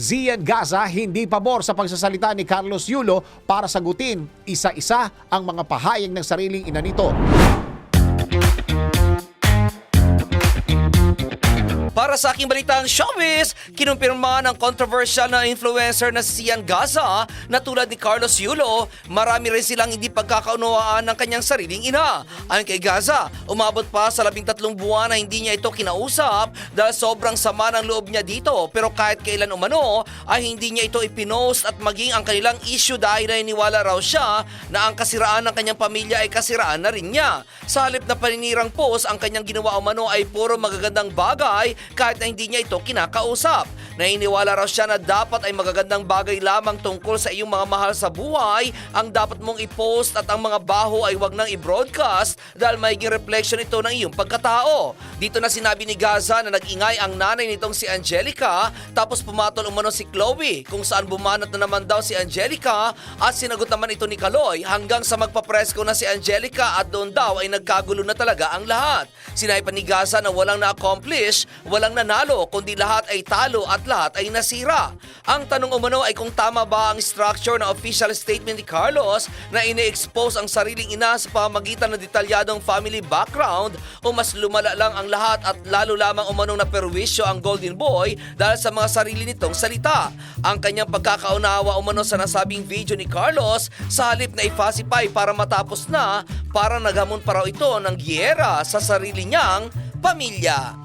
Zian Gaza hindi pabor sa pagsasalita ni Carlos Yulo para sagutin isa-isa ang mga pahayag ng sariling ina nito. Para sa aking balitang showbiz, kinumpirma ng controversial na influencer na si Sian Gaza na tulad ni Carlos Yulo, marami rin silang hindi pagkakaunawaan ng kanyang sariling ina. Ayon kay Gaza, umabot pa sa labing tatlong buwan na hindi niya ito kinausap dahil sobrang sama ng loob niya dito. Pero kahit kailan umano, ay hindi niya ito ipinost at maging ang kanilang issue dahil naniniwala raw siya na ang kasiraan ng kanyang pamilya ay kasiraan na rin niya. Sa halip na paninirang post, ang kanyang ginawa umano ay puro magagandang bagay kahit na hindi niya ito kinakausap. Naniniwala raw siya na dapat ay magagandang bagay lamang tungkol sa iyong mga mahal sa buhay ang dapat mong i-post at ang mga baho ay wag nang i-broadcast dahil magiging reflection ito ng iyong pagkatao. Dito na sinabi ni Gaza na nag-ingay ang nanay nitong si Angelica tapos pumatol umano si Chloe kung saan bumanat na naman daw si Angelica at sinagot naman ito ni Kaloy hanggang sa magpapresko na si Angelica at doon daw ay nagkagulo na talaga ang lahat. Sinabi pa ni Gaza na walang na-accomplish, walang nanalo, kundi lahat ay talo at lahat ay nasira. Ang tanong umano ay kung tama ba ang structure ng official statement ni Carlos na ini-expose ang sariling ina sa pamagitan ng detalyadong family background o mas lumala lang ang lahat at lalo lamang umanong na perwisyo ang Golden Boy dahil sa mga sarili nitong salita. Ang kanyang pagkakaunawa umano sa nasabing video ni Carlos sa halip na i-facify para matapos na, para naghamon pa raw ito ng giyera sa sarili niyang pamilya.